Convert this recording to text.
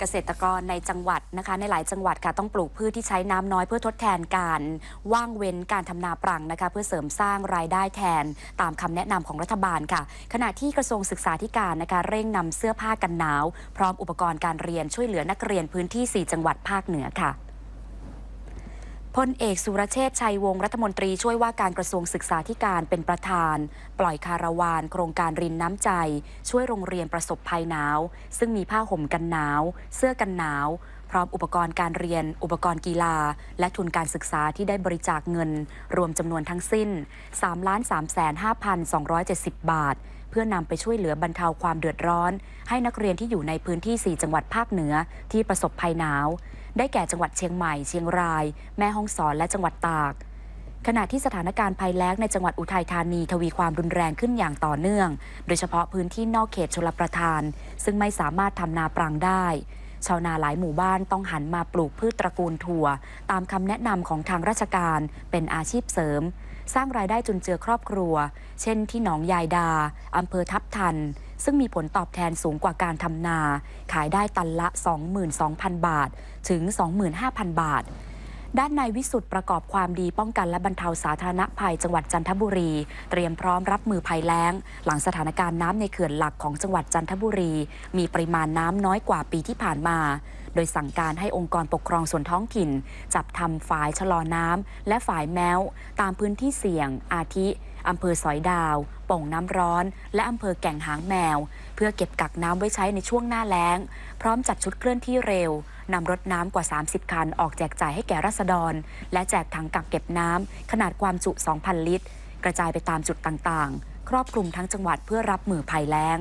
เกษตรกรในจังหวัดนะคะในหลายจังหวัดค่ะต้องปลูกพืชที่ใช้น้ำน้อยเพื่อทดแทนการว่างเว้นการทำนาปรังนะคะเพื่อเสริมสร้างรายได้แทนตามคำแนะนำของรัฐบาลค่ะ ขณะที่กระทรวงศึกษาธิการนะคะเร่งนำเสื้อผ้ากันหนาว พร้อมอุปกรณ์การเรียนช่วยเหลือนักเรียนพื้นที่ 4 จังหวัดภาคเหนือค่ะ พลเอกสุรเชษชัยวงศ์รัฐมนตรีช่วยว่าการกระทรวงศึกษาธิการเป็นประธาน ปล่อยคาราวาน โครงการรินน้ำใจ ช่วยโรงเรียนประสบภัยหนาว ซึ่งมีผ้าห่มกันหนาว เสื้อกันหนาว พร้อมอุปกรณ์การเรียน อุปกรณ์กีฬา และทุนการศึกษาที่ได้บริจาคเงิน รวมจำนวนทั้งสิ้น 3 3 5 2 7 0 บาท เพื่อนำไปช่วยเหลือบรรเทาความเดือดร้อน ให้นักเรียนที่อยู่ในพื้นที่ 4 จังหวัดภาคเหนือที่ประสบภัยหนาว ได้แก่จังหวัดเชียงใหม่ เชียงราย แม่ฮ่องสอนและจังหวัดตากขณะที่สถานการณ์ภัยแล้งในจังหวัดอุทัยธานีทวีความรุนแรงขึ้นอย่างต่อเนื่อง โดยเฉพาะพื้นที่นอกเขตชลประทาน ซึ่งไม่สามารถทำนาปรังได้ ชาวนาหลายหมู่บ้านต้องหันมาปลูกพืชตระกูลถั่ว ตามคำแนะนำของทางราชการเป็นอาชีพเสริม สร้างรายได้จุนเจือครอบครัว เช่นที่หนองยายดาอำเภอทับทัน ซึ่งมีผลตอบแทนสูงกว่าการทำนา ขายได้ตันละ 22,000 บาท ถึง 25,000 บาท ด้านนายวิสุทธ์ประกอบความดีป้องกันและบรรเทาสาธารณภัยจังหวัดจันทบุรี เตรียมพร้อมรับมือภัยแล้ง หลังสถานการณ์น้ำในเขื่อนหลักของจังหวัดจันทบุรี มีปริมาณน้ำน้อยกว่าปีที่ผ่านมา โดยสั่งการให้องค์กรปกครองส่วนท้องถิ่น จับทำฝายชะลอน้ำและฝายแม้วตามพื้นที่เสี่ยงอาทิอำเภอสอยดาว ป่งน้ำร้อน และอำเภอแก่งหางแมว เพื่อเก็บกักน้ำไว้ใช้ในช่วงหน้าแล้ง พร้อมจัดชุดเคลื่อนที่เร็วนำรถน้ำกว่า 30 คันออกแจกจ่ายให้แก่รัษฎร และแจกถังกักเก็บน้ำขนาดความจุ 2,000 ลิตร กระจายไปตามจุดต่างๆ ครอบคลุมทั้งจังหวัดเพื่อรับมือภัยแล้ง